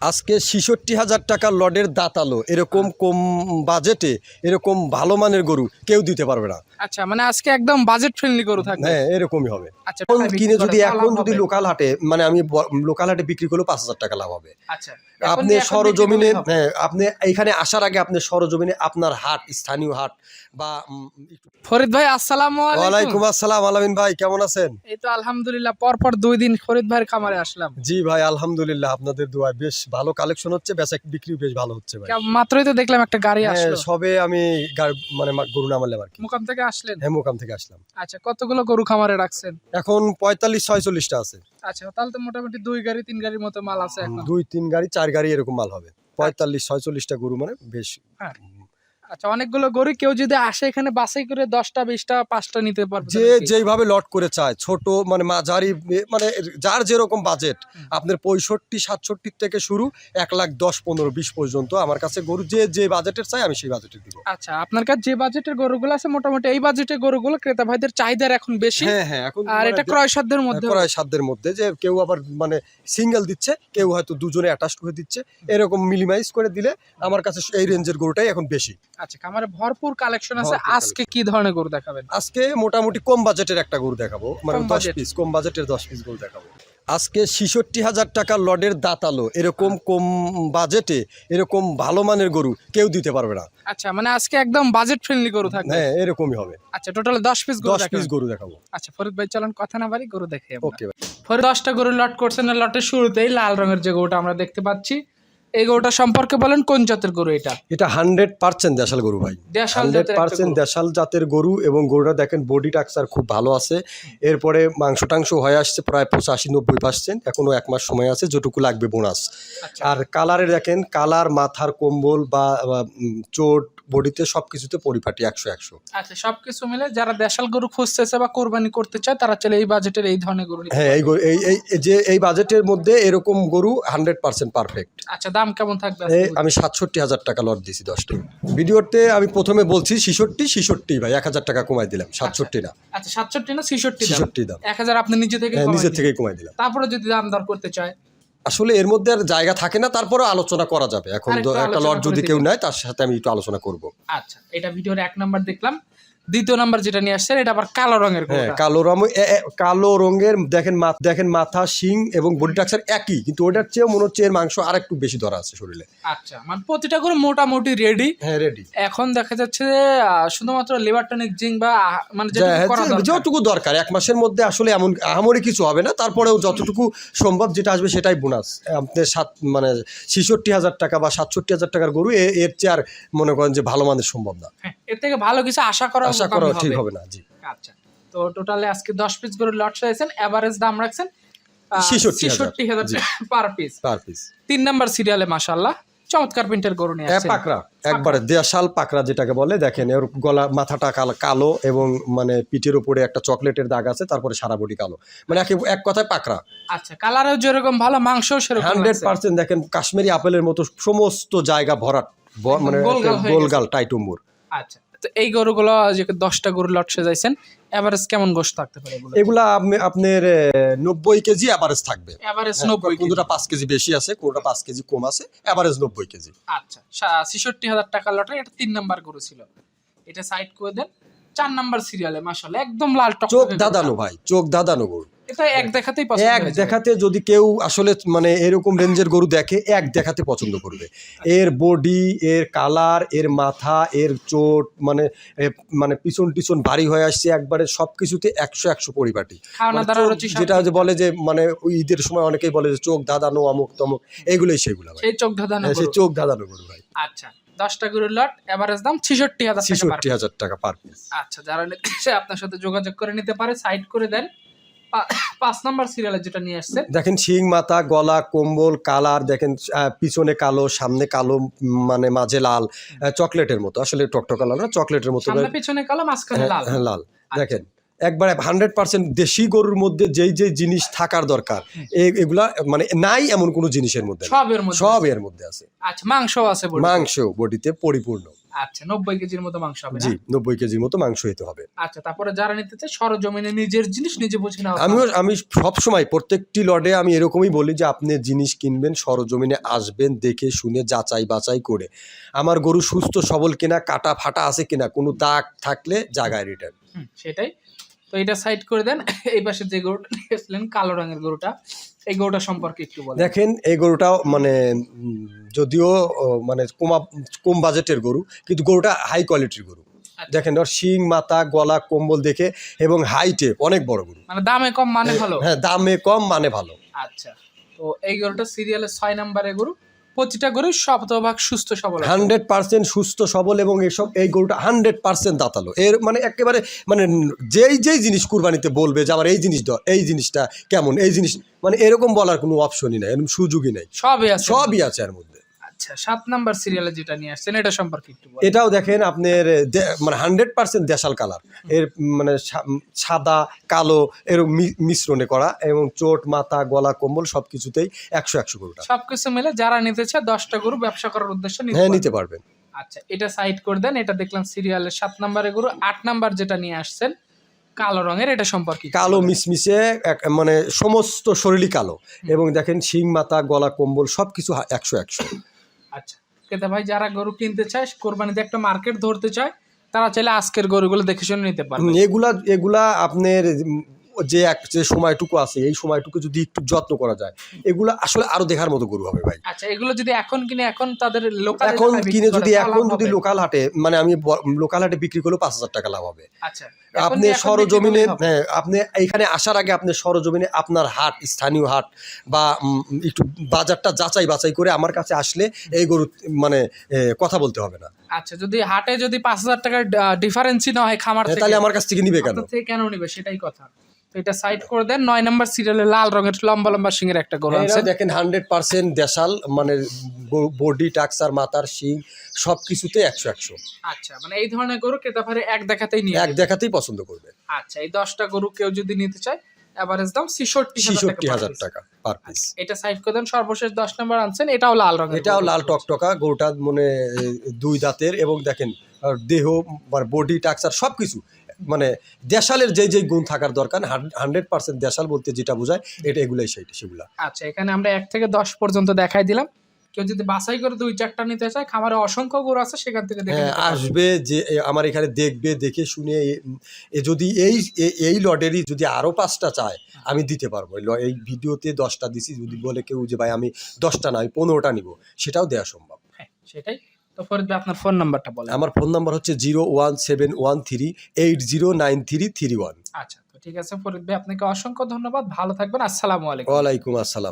আজকে ছিষট্টি হাজার টাকা লডের দাঁতালো এরকম কম বাজেটে এরকম ভালো মানের গরু কেউ দিতে পারবে না। আচ্ছা মানে আজকে একদম বাজেট ফ্রেন্ডলি গরু থাকবে। হ্যাঁ এরকমই হবে। আচ্ছা কিনে যদি এখন যদি। লোকাল হাটে মানে আমি লোকাল হাটে বিক্রি করলেও পাঁচ হাজার টাকা লাভ হবে। আচ্ছা আপনি সরজমিনে। হ্যাঁ, আপনি এখানে আসার আগে আপনি সরজমিনে আপনার হাট স্থানীয় হাট বা ফরিদ ভাই আসসালামু আলাইকুম। ওয়ালাইকুম আসসালাম আলামিন ভাই কেমন আছেন? এই তো আলহামদুলিল্লাহ পরপর দুই দিন ফরিদ ভাইয়ের খামারে আসলাম। জি ভাই আলহামদুলিল্লাহ আপনাদের দোয়ায় বেশ ভালো কালেকশন হচ্ছে বেচা বিক্রি বেশ ভালো হচ্ছে ভাই। মাত্রই তো দেখলাম একটা গাড়ি হ্যাঁ, আসলো। সবে আমি মানে গরু নামালাম আর কি। মুকাম থেকে আসলেন? হ্যাঁ মুকাম থেকে আসলাম। আচ্ছা কতগুলো গরু খামারে রাখছেন? এখন পঁয়তাল্লিশ ছয়চল্লিশটা আছে। আচ্ছা তাহলে তো মোটামুটি দুই গাড়ি তিন গাড়ির মতো মাল আছে এখন। দুই তিন গাড়ি চার গাড়ি এরকম মাল হবে। পঁয়তাল্লিশ ছয়চল্লিশটা গরু মানে বেশ হ্যাঁ। আচ্ছা অনেকগুলো গরু কেউ যদি আসে এখানে বাছাই করে দশটা বিশটা পাঁচটা নিতে পারবে যে? যেইভাবে লট করে চায় ছোট মানে মাঝারি মানে যার যেরকম বাজেট আপনার পঁয়ষট্টি সাতষট্টি থেকে শুরু এক লাখ দশ পনেরো বিশ পর্যন্ত আমার কাছে গরু যে যে বাজেটের চাই আমি সেই বাজেটের দিব। আচ্ছা আপনার কাছে যে বাজেটের গরুগুলো আছে মোটামুটি এই বাজেটের গরুগুলো ক্রেতা ভাইদের চাহিদার এখন বেশি। হ্যাঁ হ্যাঁ এখন আর মানে এটা ক্রয় সাধ্যের মধ্যে ক্রয় সাধ্যের মধ্যে যে কেউ আবার মানে সিঙ্গেল দিচ্ছে কেউ হয়তো দুজনে অ্যাটাচ করে দিচ্ছে এরকম মিনিমাইজ করে দিলে আমার কাছে এই রেঞ্জের গরুটাই এখন বেশি। আচ্ছা খামারে ভরপুর কালেকশন আছে। আজকে কি ধরনের গরু দেখাবেন? আজকে মোটামুটি কম বাজেটের একটা গরু দেখাবো। মানে দশ পিস কম বাজেটের দশ পিস গরু দেখাবো। আজকে ছিষট্টি হাজার টাকা লডের দাঁতালো। এরকম কম বাজেটে এরকম ভালো মানের গরু কেউ দিতে পারবে না। আচ্ছা মানে আজকে একদম বাজেট ফ্রেন্ডলি গরু থাকবে। হ্যাঁ এরকমই হবে। আচ্ছা টোটাল দশ পিস দশ পিস গরু দেখাবো। আচ্ছা ফরিদ ভাই চলেন কথা না বাড়ি গরু দেখে ওকে ভাই ফরিদ দশটা গরু লট করছেন। আর লটের শুরুতেই লাল রঙের যে গরুটা আমরা দেখতে পাচ্ছি এই গরুটা সম্পর্কে বলেন কোন জাতের গরু এটা? এটা হান্ড্রেড পার্সেন্ট দেশাল গরু ভাই। Hundred percent. দেশাল জাতের গরু এবং গরুটা দেখেন বডি টাক্সার খুব ভালো আছে। এরপরে মাংস টাংস হয়ে আসছে প্রায় পঁচাশি নব্বই পার্সেন্ট। এখনও এক মাস সময় আছে যেটুকু লাগবে বোনাস আচ্ছা। আর কালারে দেখেন কালার মাথার কম্বল বা, চোট বডিতে সব কিছুতে পরিপাটি একশো একশো। আচ্ছা সবকিছু মিলে যারা দেশাল গরু খুঁজতেছে বা কোরবানি করতে চায় তারা চলে এই বাজেটের এই ধরনের গরু হ্যাঁ এই এই যে এই বাজেটের মধ্যে এরকম গরু হান্ড্রেড পার্সেন্ট পারফেক্ট আচ্ছা দাম কেমন থাকবে আমি সাতষট্টি হাজার টাকা লট দিছি দশটি ভিডিওতে আমি প্রথমে বলছি ছিষট্টি ছিষট্টি ভাই এক হাজার টাকা কমাই দিলাম সাতষট্টি না। আচ্ছা সাতষট্টি না ছিষট্টি দাম? ছিষট্টি দাম। এক হাজার আপনি নিজে থেকে হ্যাঁ দিন। থেকেই কমাই দিলাম। তারপরে যদি দাম দর করতে চায়? আসলে এর মধ্যে আর জায়গা থাকে না তারপরে আলোচনা করা যাবে। এখন একটা লট যদি কেউ নেয় তার সাথে আমি একটু আলোচনা করব। আচ্ছা এটা ভিডিওর এক নাম্বার দেখলাম। দ্বিতীয় নাম্বার যেটা নিয়ে আসছেন এটা আবার কালো রঙের হ্যাঁ কালো রঙ কালো রঙের দেখেন দেখেন মাথা শিং এবং বডি টাক্সার একই কিন্তু ওটার চেয়েও মনে হচ্ছে এর মাংস আর একটু বেশি ধরা আছে শরীরে। আচ্ছা মানে প্রতিটা গরু মোটামুটি রেডি হ্যাঁ রেডি এখন দেখা যাচ্ছে যে শুধুমাত্র লিভার টনিক জিঙ্ক বা মানে যেটা যতটুকু দরকার এক মাসের মধ্যে আসলে এমন আহামরি কিছু হবে না তারপরেও যতটুকু সম্ভব যেটা আসবে সেটাই বোনাস আপনার সাত মানে ছিষট্টি হাজার টাকা বা সাতষট্টি হাজার টাকার গরু এর চেয়ে আর মনে করেন যে ভালো মানের সম্ভব না। হ্যাঁ, এর থেকে ভালো কিছু আশা করা আশা করা ঠিক হবে। না জি। আচ্ছা তো টোটালে আজকে দশ পিস গরু লট চাইছেন এভারেজ দাম রাখছেন 66,000 ছেষট্টি হাজার জি। পার পিস পার পিস তিন নাম্বার সিরিয়ালে মাশাল্লাহ চমৎকার প্রিন্টের গরু নিয়ে আসছেন। পাকড়া একবারে দেশাল পাকড়া যেটাকে বলে দেখেন এর গলা মাথাটা কালো এবং মানে পিঠের উপরে একটা চকলেটের দাগ আছে তারপরে সারা বডি কালো। মানে একে- এক কথায় পাকড়া। আচ্ছা কালারও যেরকম ভালো মাংস সেরকম হান্ড্রেড। পার্সেন্ট দেখেন কাশ্মীরি আপেলের মতো সমস্ত জায়গা ভরাট মানে গোলগাল গোলগাল টাইটুম্বুর। আচ্ছা তো এই গরুগুলো যে দশটা গরু লট সাজাইছেন এভারেজ কেমন গোশ থাকতে পারে এগুলো? এগুলা আপনি- আপনার নব্বই কেজি এভারেজ থাকবে। এভারেজ হ্যাঁ, নব্বই। কোনটা পাঁচ কেজি বেশি আছে কোনটা পাঁচ কেজি কম আছে এভারেজ নব্বই কেজি। আচ্ছা ছেষট্টি হাজার টাকা লটে এটা তিন নাম্বার গরু ছিল। এটা সাইড করে দেন চার নাম্বার সিরিয়ালে মাশাল্লাহ একদম লাল টক চোখ দাদানো ভাই চোখ দাদানো গরু। এটা এক দেখাতেই পছন্দ এক দেখাতে যদি কেউ আসলে মানে এরকম রেঞ্জের গরু দেখে এক দেখাতে পছন্দ করবে। এর বডি এর কালারের মাথা এর চোট মানে মানে পিছন টিছন ভারী হয়ে আসছে একবারে সব কিছুতে একশো একশো পরিপাটি। মানে যেটা যে বলে যে মানে ঈদের সময় অনেকেই বলে যে চোখ দাদানো অমুক তমুক এগুলোই সেগুলো সেই চোখ ধাঁধানো হ্যাঁ, সেই চোখ দাদানো গরু ভাই। আচ্ছা। দশটা গরুর লট এভারেজ দাম ছেষট্টি হাজার ছিষট্টি হাজার টাকা পার পিস আচ্ছা যারা নিতে আপনার সাথে যোগাযোগ করে নিতে পারে সাইড করে দেন। পাঁচ নাম্বার সিরিয়ালে যেটা নিয়ে আসছেন দেখেন শিং মাথা গলা কম্বল কালার দেখেন পিছনে কালো সামনে কালো মানে মাঝে লাল চকলেটের মতো। আসলে টকটকা লাল না চকলেটের মতো পিছনে কালো মাঝখানে হ্যাঁ, লাল। হ্যাঁ, লাল। দেখেন একবারে হান্ড্রেড পার্সেন্ট দেশি গরুর মধ্যে যেই যেই জিনিস থাকার দরকার এগুলা মানে নাই এমন কোনো জিনিসের মধ্যে সব এর মধ্যে আছে। আচ্ছা মাংস আছে মাংস বডিতে পরিপূর্ণ। আচ্ছা নব্বই কেজির মতো মাংস হবে জি নব্বই কেজির মতো মাংস হতে হবে। আচ্ছা তারপরে যারা নিতে চায় সরজমিনে নিজের জিনিস নিজে বুঝে নেওয়া আমিও আমি সবসময় প্রত্যেকটি লডে আমি এরকমই বলি যে আপনি জিনিস কিনবেন সরজমিনে আসবেন দেখে শুনে যাচাই বাছাই করে। আমার গরু সুস্থ সবল কিনা কাটা ফাটা আছে কিনা কোনো দাগ থাকলে জায়গায় রিটার্ন সেটাই। তো এটা সাইড করে দেন। এই পাশে যে গরুটা নিয়েছিলেন কালো রঙের গরুটা এই গরুটা সম্পর্কে একটু বলেন। দেখেন এই গরুটাও মানে যদিও মানে কমা কম বাজেটের গরু কিন্তু গরুটা হাই কোয়ালিটির গরু। আচ্ছা। দেখেন ধর শিং মাথা গলা কম্বল দেখে এবং হাইটে অনেক বড় গরু। মানে দামে কম মানে ভালো? হ্যাঁ দামে কম মানে ভালো। আচ্ছা। তো এই গরুটা সিরিয়ালের ছয় নাম্বারের গরু। প্রতিটা গরু শতভাগ সুস্থ সবল হান্ড্রেড পার্সেন্ট সুস্থ সবল এবং এসব এই গরুটা হান্ড্রেড পার্সেন্ট দাঁতালো। এর মানে একেবারে মানে যেই যেই জিনিস কুরবানিতে বলবে যে আমার এই জিনিস এই জিনিসটা কেমন এই জিনিস মানে এরকম বলার কোনো অপশনই নাই এরকম সুযোগই নাই। সবই আছে। সবই আছে এর মধ্যে। আচ্ছা সাত নাম্বার সিরিয়ালে যেটা নিয়ে আসছেন এটা সম্পর্কে একটু এটাও দেখেন আপনার মানে হান্ড্রেড পার্সেন্ট দেশাল কালার। এর মানে সাদা কালো এর মিশ্রণে করা এবং চোট মাথা গলা কম্বল সব কিছুতেই একশো একশো গরুটা। সবকিছু মিলে যারা নিতে চায় দশটা গরু ব্যবসা করার উদ্দেশ্যে নিতে হ্যাঁ নিতে পারবেন। আচ্ছা এটা সাইড করে দেন এটা দেখলাম সিরিয়ালের সাত নাম্বারের গরু। আট নাম্বার যেটা নিয়ে আসছেন কালো রঙের এটা সম্পর্কে কালো। মিশমিশে মানে সমস্ত শরীরই কালো। এবং দেখেন শিং মাথা গলা কম্বল সব কিছু একশো একশো। আচ্ছা। ক্রেতা ভাই, যারা গরু কিনতে চায়, কোরবানিতে একটা মার্কেট ধরতে চায়, তারা চাইলে আজকের গরুগুলো দেখে শুনে নিতে পারবে। এগুলা এগুলা আপনার যে এক যে সময়টুকু আছে এই সময়টুকু যদি একটু যত্ন করা যায় এগুলা আসলে আরও দেখার মতো গরু হবে ভাই। আচ্ছা এগুলো যদি এখন কিনে এখন তাদের লোকাল এখন কিনে যদি এখন যদি লোকাল হাটে মানে আমি লোকাল হাটে বিক্রি করলেও পাঁচ হাজার টাকা লাভ হবে। আচ্ছা আপনি সরজমিনে হ্যাঁ আপনি এখানে আসার আগে আপনি সরজমিনে আপনার হাট স্থানীয় হাট বা একটু বাজারটা যাচাই বাছাই করে আমার কাছে আসলে এই গরু মানে কথা বলতে হবে না। আচ্ছা যদি হাটে যদি পাঁচ হাজার টাকার ডিফারেন্সই না হয় খামার হ্যাঁ, তাহলে আমার কাছ থেকে নিবে কেন? কেন নিবে? সেটাই কথা। তো এটা সাইড করে দেন। নয় নাম্বার সিরিয়ালে লাল রঙের লম্বা লম্বা সিংয়ের একটা গরু আছে দেখেন হান্ড্রেড পার্সেন্ট দেশাল মানে বডি টাক্সার মাথার শিং সব কিছুতে একশো একশো। আচ্ছা মানে এই ধরনের গরু ক্রেতা ভারে এক দেখাতেই নিয়ে এক দেখাতেই পছন্দ করবে। আচ্ছা এই দশটা গরু কেউ যদি নিতে চায় এভারেজ দাম ছিষট্টি ছিষট্টি হাজার টাকা পার পিস এটা সাইড করে দেন সর্বশেষ দশ নম্বর আনছেন এটাও লাল রঙের এটাও লাল টকটকা গরুটা মানে দুই দাঁতের এবং দেখেন দেহ বডি টাক্সার সব কিছু মানে দেশালের যে যে গুণ থাকার দরকার হান্ড্রেড পার্সেন্ট দেশাল বলতে যেটা বোঝায় এটা এগুলাই সেইটা সেগুলা। আচ্ছা এখানে আমরা এক থেকে দশ পর্যন্ত দেখাই দিলাম। কেউ যদি বাছাই করে দুই চারটা নিতে চায় খামারে অসংখ্য গরু আছে সেখান থেকে হ্যাঁ আসবে যে আমার এখানে দেখবে দেখে শুনে যদি এই এই লটেরই যদি আরও পাঁচটা চায় আমি দিতে পারব। এই ভিডিওতে দশটা দিছি যদি বলে কেউ যে ভাই আমি দশটা না আমি পনেরোটা নিব সেটাও দেওয়া সম্ভব। হ্যাঁ সেটাই। তো ফরিদ ভাই আপনার ফোন নাম্বারটা বলেন। আমার ফোন নাম্বার হচ্ছে zero one seven one three eight zero nine three three one. আচ্ছা তো ঠিক আছে ফরিদ ভাই আপনাকে অসংখ্য ধন্যবাদ। ভালো থাকবেন। আসসালামু আলাইকুম। ওয়ালাইকুম আসসালাম।